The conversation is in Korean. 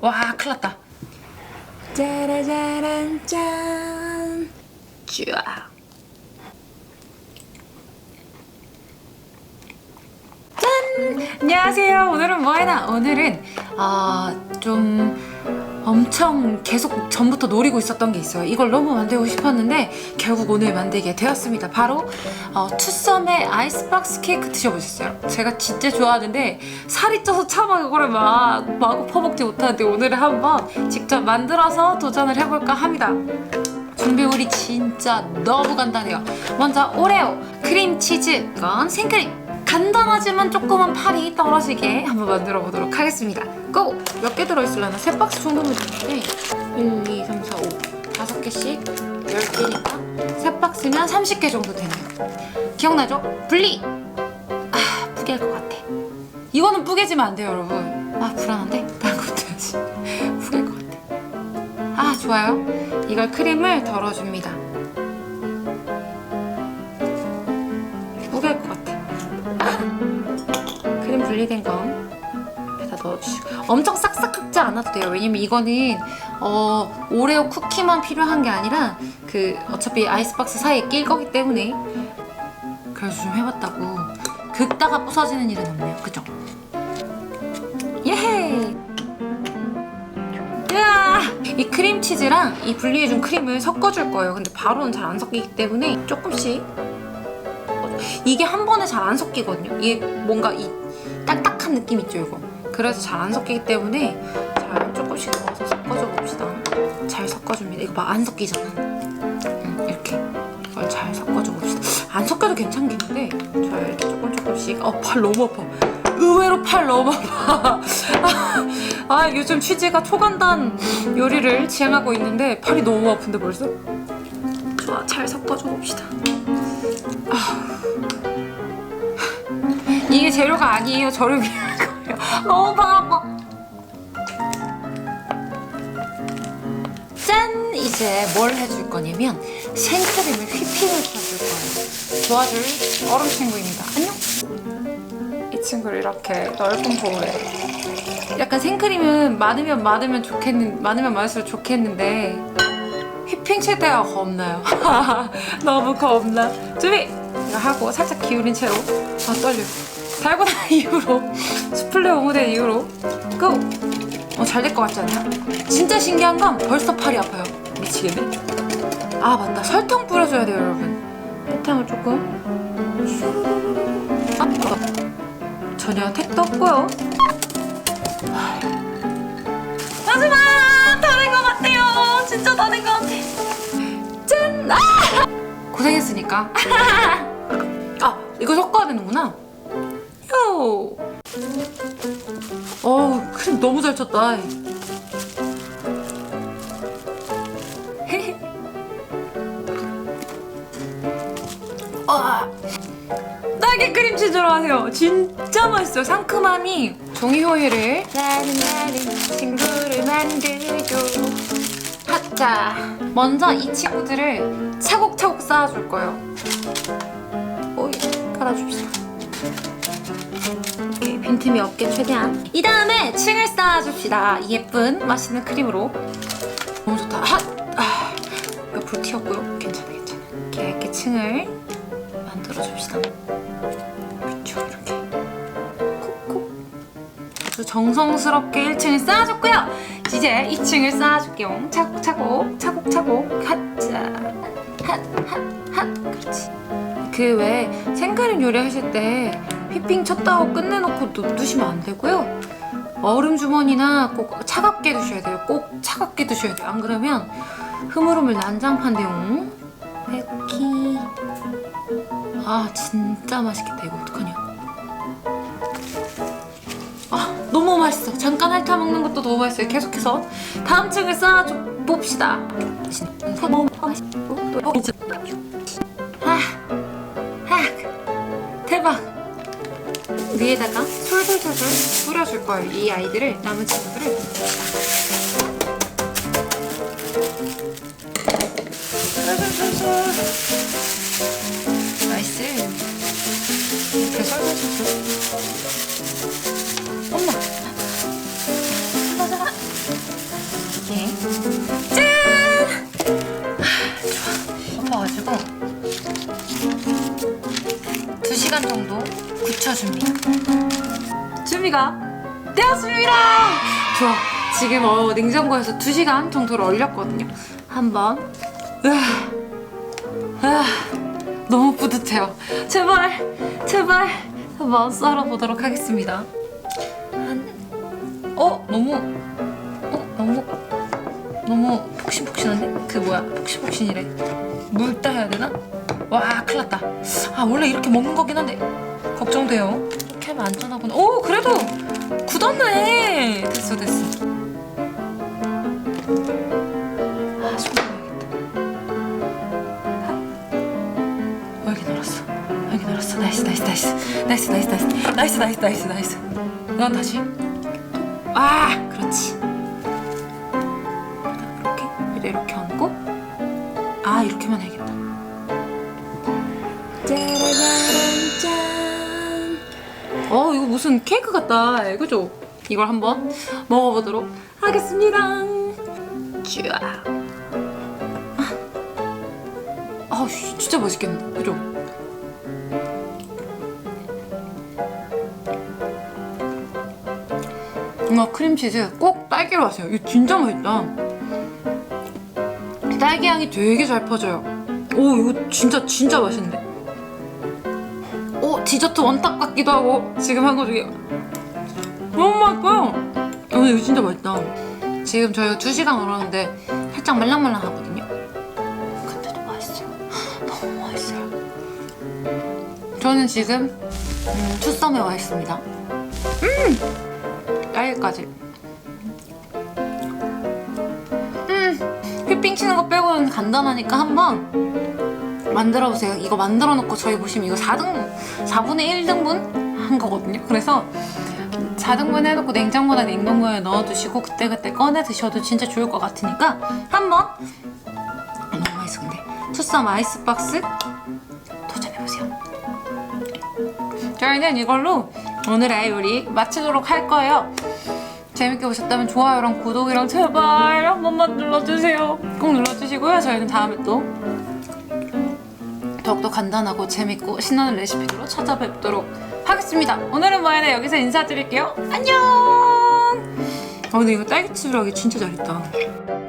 와 큰일 났다 짜라짜란 짠 쫙. 짠! 안녕하세요. 오늘은 뭐하나? 오늘은 아, 좀 엄청 계속 전부터 노리고 있었던 게 있어요. 이걸 너무 만들고 싶었는데 결국 오늘 만들게 되었습니다. 바로 어, 투썸의 아이스박스 케이크 드셔보셨어요? 제가 진짜 좋아하는데 살이 쪄서 차마 그거를 막 마구 퍼먹지 못하는데 오늘은 한번 직접 만들어서 도전을 해볼까 합니다. 준비물이 진짜 너무 간단해요. 먼저 오레오, 크림치즈, 건 생크림. 간단하지만 조금은 팔이 떨어지게 한번 만들어 보도록 하겠습니다. 고! 몇개 들어있으려나? 세 박스 정도면 되는데 1, 2, 3, 4, 5 다섯 개씩 10개니까 세 박스면 30개 정도 되네요. 기억나죠? 분리! 아, 뿌개일 것 같아. 이거는 뿌개지면 안 돼요, 여러분. 아, 불안한데? 다른 것도 해야지. 뿌개일 것 같아. 아, 좋아요. 이걸 크림을 덜어줍니다. 뿌갤 것 같아. 크림 분리된 거 여기다 넣어주시고 엄청 싹싹 긁지 않아도 돼요. 왜냐면 이거는 어, 오레오 쿠키만 필요한 게 아니라 그 어차피 아이스박스 사이에 낄 거기 때문에 그래서 좀 해봤다고 긁다가 부서지는 일은 없네요. 그죠? 예헤이! 이 크림치즈랑 이 분리해준 크림을 섞어줄 거예요. 근데 바로는 잘 안 섞이기 때문에 조금씩 이게 한 번에 잘 안 섞이거든요. 이게 뭔가 이 딱딱한 느낌 있죠, 이거. 그래서 잘 안 섞이기 때문에 잘 조금씩 넣어서 섞어줘 봅시다. 잘 섞어줍니다. 이거 막안 섞이잖아. 음, 이렇게 이걸 잘 섞어줘 봅시다. 안 섞여도 괜찮겠는데 잘 조금 조금씩. 어, 팔 너무 아파. 의외로 팔 너무 아파. 아, 요즘 취지가 초간단 요리를 지향하고 있는데 팔이 너무 아픈데 벌써? 좋아, 잘 섞어줘 봅시다. 이게 재료가 아니에요. 저를 위한. 너무 바빠. 짠! 이제 뭘 해줄 거냐면 생크림을 휘핑을 쳐줄 거예요. 도와줄 얼음 친구입니다. 안녕. 이 친구를 이렇게 넓은 볼에 약간 생크림은 많으면 많으면 좋겠는 많으면 많을수록 좋겠는데 휘핑 칠 때가 겁나요. 너무 겁나. 준비. 이거 하고 살짝 기울인 채로 아 떨려. 달고나 이후로 스플레 오므된 이후로 고! 어, 잘 될 것 같지 않냐? 진짜 신기한 건 벌써 팔이 아파요. 미치겠네. 아 맞다 설탕 뿌려줘야 돼요 여러분. 설탕을 조금 아 어. 전혀 택도 없고요. 하지마 다된것 같아요. 진짜 다된것 같아. 짠! 아! 고생했으니까. 아 이거 섞어야 되는구나. 요. 어우 크림 너무 잘 쳤다. 아, 딸기 크림치즈로 하세요. 진짜 맛있어요. 상큼함이 종이 호일을 나는 나는 친구를 만들죠. 하자. 먼저 이 친구들을 차곡차곡 쌓아줄 거예요. 오이 깔아줍시다. 빈틈이 없게 최대한. 이 다음에 층을 쌓아줍시다. 이 예쁜 맛있는 크림으로. 너무 좋다. 핫! 아, 옆으로 튀었고요. 괜찮아, 괜찮아. 이렇게 얇게 층을 만들어줍시다. 그렇죠, 이렇게. 콕콕. 아주 정성스럽게 1층을 쌓아줬고요. 이제 2층을 쌓아줄게요. 차곡차곡, 차곡차곡. 핫자. 핫, 핫, 핫. 그렇지. 그 왜 생크림 요리 하실 때 휘핑 쳤다고 끝내놓고 놔두시면 안 되고요. 얼음 주머니나 꼭 차갑게 두셔야 돼요. 꼭 차갑게 두셔야 돼요. 안 그러면 흐물흐물 난장판돼요. 백키. 아 진짜 맛있겠다. 이거 어떡하냐. 아 너무 맛있어. 잠깐 핥아 먹는 것도 너무 맛있어요. 계속해서 다음 층을 쌓아 봅시다. 진짜 너무 맛있고 또 위에다가 솔솔솔솔 뿌려줄 거예요. 이 아이들을 남은 친구들을. 솔솔솔솔. 나이스. 이렇게 솔솔솔솔. 부쳐줍니다. 준비가 되었습니다. 좋아. 지금 어, 냉장고에서 2시간 정도를 얼렸거든요. 한번. 으아. 으아. 너무 뿌듯해요. 제발, 제발 한번 썰어보도록 하겠습니다. 한, 어, 너무, 어, 너무, 너무 폭신폭신한데? 그 뭐야, 폭신폭신이래. 물 따야 되나? 와, 큰일 났다. 아, 원래 이렇게 먹는 거긴 한데, 걱정돼요. 하면 안전하구나. 오, 그래도 굳었네. 됐어, 됐어. 아, 손 넣어야겠다. 어, 여기 놀았어. 여기 놀았어. 나이스, 나이스, 나이스. 나이스, 나이스, 나이스. 나이스, 나이스, 나이스, 나이스. 넌 다시. 아, 그렇지. 이렇게, 이렇게, 이렇게 얹고. 아, 이렇게만 해야겠다. 짜라잔. 어, 이거 무슨 케이크 같다. 그죠? 이걸 한번 먹어보도록 하겠습니다. 쭈아. 아, 씨, 진짜 맛있겠는데, 그죠? 뭔가 크림치즈 꼭 딸기로 하세요. 이거 진짜 맛있다. 딸기 향이 되게 잘 퍼져요. 오, 이거 진짜 진짜 맛있는데. 오, 디저트 원탁 같기도 하고 지금 한 거 중에 너무 맛있어요. 어, 이거 진짜 맛있다. 지금 저희가 2시간 얼었는데 살짝 말랑말랑하거든요. 근데도 맛있어요. 너무 맛있어요. 저는 지금 음, 투썸에 와 있습니다. 음! 딸기까지. 음! 휘핑 치는 거 빼고는 간단하니까 한번 만들어 보세요. 이거 만들어 놓고 저희 보시면 이거 4등 4분의 1등분 한 거거든요. 그래서 4등분 해놓고 냉장고나 냉동고에 넣어두시고 그때그때 꺼내 드셔도 진짜 좋을 것 같으니까 한번 아, 너무 맛있어 근데 투썸 아이스박스 도전해보세요. 저희는 이걸로 오늘의 요리 마치도록 할 거예요. 재밌게 보셨다면 좋아요랑 구독이랑 제발 한 번만 눌러주세요. 꼭 눌러주시고요. 저희는 다음에 또 더욱더 간단하고 재밌고 신나는 레시피로 찾아뵙도록 하겠습니다. 오늘은 뭐야나 여기서 인사드릴게요. 안녕! 아 근데 이거 딸기칩이라기 진짜 잘했다.